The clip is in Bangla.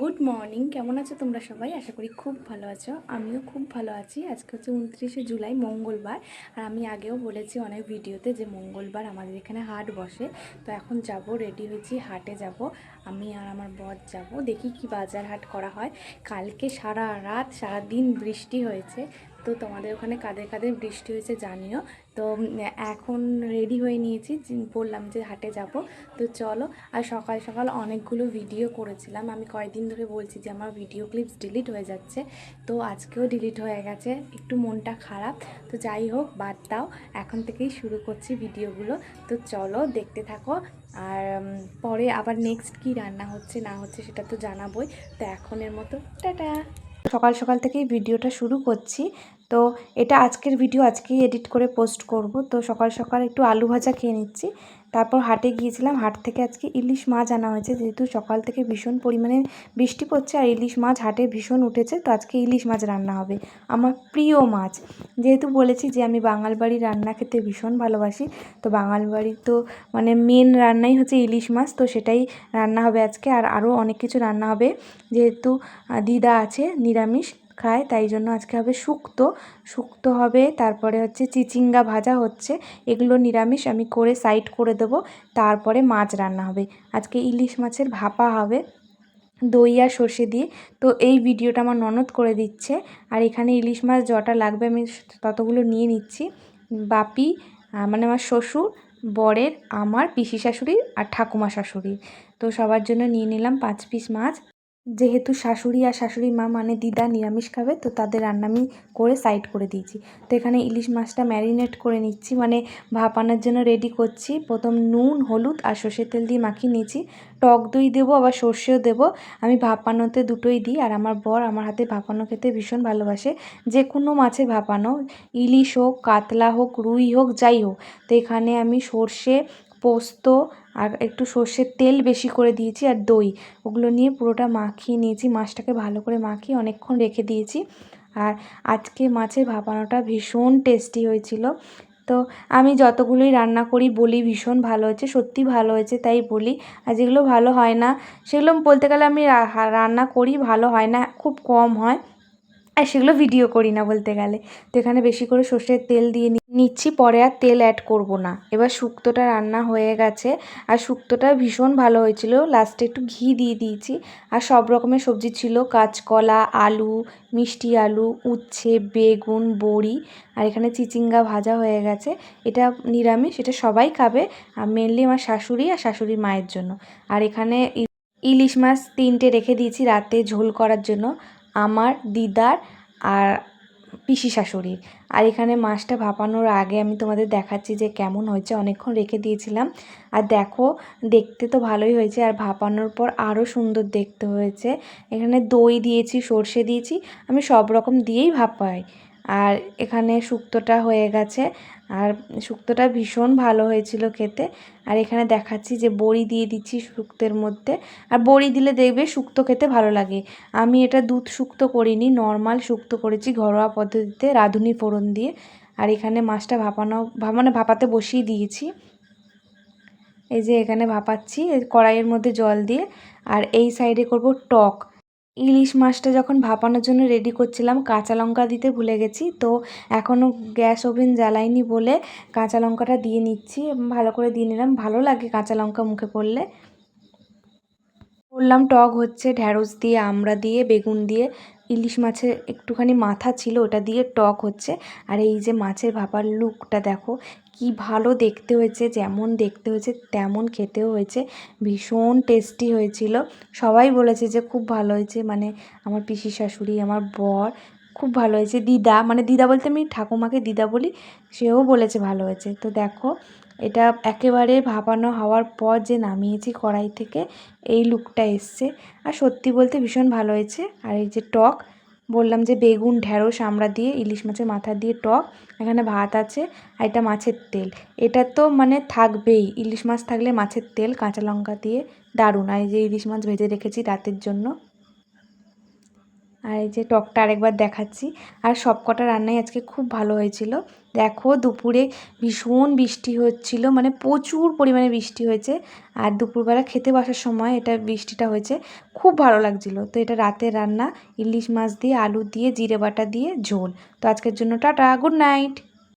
গুড মর্নিং কেমন আছো তোমরা সবাই? আশা করি খুব ভালো আছো। আমিও খুব ভালো আছি। আজকে হচ্ছে উনত্রিশে জুলাই, মঙ্গলবার। আর আমি আগেও বলেছি অনেক ভিডিওতে যে মঙ্গলবার আমাদের এখানে হাট বসে। তো এখন যাব রেডি হয়েছি, হাটে যাব। আমি আর আমার বর যাব। দেখি কি বাজার হাট করা হয়। কালকে সারা রাত সারা দিন বৃষ্টি হয়েছে। তো তোমাদের ওখানে কাদের কাদের বৃষ্টি হয়েছে জানিও। তো এখন রেডি হয়ে নিয়েছি বললাম যে হাটে যাব। তো চলো, আর সকাল সকাল অনেকগুলো ভিডিও করেছিলাম। আমি কয়েকদিন ধরে বলছি যে আমার ভিডিও ক্লিপস ডিলিট হয়ে যাচ্ছে। তো আজকেও ডিলিট হয়ে গেছে, একটু মনটা খারাপ। তো যাই হোক, বাদ দাও, এখন থেকেই শুরু করছি ভিডিওগুলো তো চলো, দেখতে থাকো। আর পরে আবার নেক্সট কি রান্না হচ্ছে না হচ্ছে সেটা তো জানাবোই। তো এখনের মতো, টাটা! সকাল সকাল থেকেই ভিডিওটা শুরু করছি। তো এটা আজকের ভিডিও আজকেই এডিট করে পোস্ট করব। তো সকাল সকাল একটু আলু ভাজা খেয়ে নিচ্ছি। তারপর হাটে গিয়েছিলাম। হাট থেকে আজকে ইলিশ মাছ আনা হয়েছে। যেহেতু সকাল থেকে ভীষণ পরিমাণে বৃষ্টি পড়ছে আর ইলিশ মাছ হাটে ভীষণ উঠেছে, তো আজকে ইলিশ মাছ রান্না হবে। আমার প্রিয় মাছ। যেহেতু বলেছি যে আমি বাঙাল বাড়ির রান্না খেতে ভীষণ ভালোবাসি, তো বাঙাল বাড়ির তো মানে মেন রান্নাই হচ্ছে ইলিশ মাছ, তো সেটাই রান্না হবে আজকে। আর আরও অনেক কিছু রান্না হবে। যেহেতু দিদা আছে, নিরামিষ। খায়, তাই জন্য আজকে হবে শুক্তো। শুক্তো হবে, তারপরে হচ্ছে চিচিঙ্গা ভাজা হচ্ছে, এগুলো নিরামিষ আমি করে সাইড করে দেবো, তারপরে মাছ রান্না হবে। আজকে ইলিশ মাছের ভাপা হবে, দই আর সর্ষে দিয়ে। তো এই ভিডিওটা আমার ননদ করে দিচ্ছে, আর এখানে ইলিশ মাছ যটা লাগবে আমি ততগুলো নিয়ে নিচ্ছি। বাপি মানে আমার শ্বশুর, বরের, আমার, পিসি শাশুড়ি আর ঠাকুমা শাশুড়ি তো সবার জন্য নিয়ে নিলাম পাঁচ পিস মাছ। যেহেতু শাশুড়ি আর শাশুড়ি মা মানে দিদা নিরামিষ খাবে, তো তাদের রান্না আমি করে সাইড করে দিয়েছি। তো এখানে ইলিশ মাছটা ম্যারিনেট করে নিচ্ছি মানে ভাপানোর জন্য রেডি করছি। প্রথম নুন, হলুদ আর সর্ষের তেল দিয়ে মাখিয়ে নিয়েছি। টক দই দেবো, আবার সর্ষেও দেবো। আমি ভাপানোতে দুটোই দিই, আর আমার বর আমার হাতে ভাপানো খেতে ভীষণ ভালোবাসে। যে কোনো মাছে ভাপানো ইলিশ হোক, কাতলা হোক, রুই হোক, যাই হোক। তো এখানে আমি সর্ষে, পোস্ত আর একটু সর্ষের তেল বেশি করে দিয়েছি আর দই। ওগুলো নিয়ে পুরোটা মাখিয়ে নিয়েছি, মাছটাকে ভালো করে মাখিয়ে অনেকক্ষণ রেখে দিয়েছি। আর আজকে মাছের ভাপানোটা ভীষণ টেস্টি হয়েছিল। তো আমি যতগুলোই রান্না করি বলি ভীষণ ভালো হয়েছে, সত্যি ভালো হয়েছে তাই বলি। আর যেগুলো ভালো হয় না, সেগুলো বলতে গেলে আমি রান্না করি ভালো হয় না, খুব কম হয়। আর সেগুলো ভিডিও করি না বলতে গেলে। তো এখানে বেশি করে সর্ষের তেল দিয়ে নিচ্ছি, পরে আর তেল অ্যাড করব না। এবার শুক্তোটা রান্না হয়ে গেছে। আর শুক্তোটা ভীষণ ভালো হয়েছিল। লাস্টে একটু ঘি দিয়ে দিয়েছি। আর সব রকমের সবজি ছিল, কাঁচকলা, আলু, মিষ্টি আলু, উচ্ছে, বেগুন, বড়ি আর এখানে চিচিঙ্গা ভাজা হয়ে গেছে। এটা নিরামিষ, এটা সবাই খাবে, আর মেনলি আমার শাশুড়ি আর শাশুড়ি মায়ের জন্য। আর এখানে ইলিশ মাছ তিনটে রেখে দিয়েছি রাতে ঝোল করার জন্য। আমার দিদার আর পিসি শাশুড়ির। আর এখানে মাছটা ভাপানোর আগে আমি তোমাদের দেখাচ্ছি যে কেমন হয়েছে। অনেকক্ষণ রেখে দিয়েছিলাম। আর দেখো, দেখতে তো ভালোই হয়েছে। আর ভাপানোর পর আরও সুন্দর দেখতে হয়েছে। এখানে দই দিয়েছি, সর্ষে দিয়েছি। আমি সব রকম দিয়েই ভাপাই। আর এখানে শুক্তোটা হয়ে গেছে। আর শুক্তোটা ভীষণ ভালো হয়েছিল খেতে। আর এখানে দেখাচ্ছি যে বড়ি দিয়ে দিচ্ছি শুক্তের মধ্যে। আর বড়ি দিলে দেখবে শুক্তো খেতে ভালো লাগে। আমি এটা দুধ শুক্তো করিনি, নর্মাল শুক্তো করেছি ঘরোয়া পদ্ধতিতে রাঁধুনি ফোড়ন দিয়ে। আর এখানে মাছটা ভাপানো মানে ভাপাতে বসিয়ে দিয়েছি। এই যে এখানে ভাপাচ্ছি কড়াইয়ের মধ্যে জল দিয়ে। আর এই সাইডে করব টক। ইলিশ মাছটা যখন ভাপানোর জন্য রেডি করছিলাম, কাঁচা লঙ্কা দিতে ভুলে গেছি। তো এখনও গ্যাস ওভেন জ্বালাইনি বলে কাঁচা লঙ্কাটা দিয়ে নিচ্ছি। ভালো করে দিয়ে নিলাম। ভালো লাগে কাঁচা লঙ্কা মুখে পড়লে। বললাম টক হচ্ছে ঢ্যাঁড়স দিয়ে, আমড়া দিয়ে, বেগুন দিয়ে। ইলিশ মাছের একটুখানি মাথা ছিল, ওটা দিয়ে টক হচ্ছে। আর এই যে মাছের ভাপার লুকটা দেখো কি ভালো দেখতে হয়েছে, যেমন দেখতে হয়েছে, তেমন খেতেও হয়েছে। ভীষণ টেস্টি হয়েছিল। সবাই বলেছে যে খুব ভালো হয়েছে। মানে আমার পিসি শাশুড়ি, আমার বর খুব ভালো হয়েছে। দিদা মানে দিদা বলতে আমি ঠাকুমাকে দিদা বলি, সেও বলেছে ভালো হয়েছে। তো দেখো, এটা একেবারে ভাপানো হওয়ার পর যে নামিয়েছি কড়াই থেকে, এই লুকটা এসছে। আর সত্যি বলতে ভীষণ ভালো হয়েছে। আর এই যে টক বললাম যে বেগুন ঢ্যাঁড়স আমরা দিয়ে, ইলিশ মাছের মাথা দিয়ে টক, এখানে ভাত আছে আর এটা মাছের তেল। এটা তো মানে থাকবেই, ইলিশ মাছ থাকলে মাছের তেল, কাঁচা লঙ্কা দিয়ে দারুণ। আর এই যে ইলিশ মাছ ভেজে রেখেছি রাতের জন্য। আর এই যে টকটা আরেকবার দেখাচ্ছি। আর সব কটা রান্নাই আজকে খুব ভালো হয়েছিল। দেখো দুপুরে ভীষণ বৃষ্টি হচ্ছিল মানে প্রচুর পরিমাণে বৃষ্টি হয়েছে। আর দুপুরবেলা খেতে বসার সময় এটা বৃষ্টিটা হয়েছে, খুব ভালো লাগছিল। তো এটা রাতের রান্না, ইলিশ মাছ দিয়ে, আলু দিয়ে, জিরে বাটা দিয়ে, ঝোল। তো আজকের জন্য টাটা, গুড নাইট।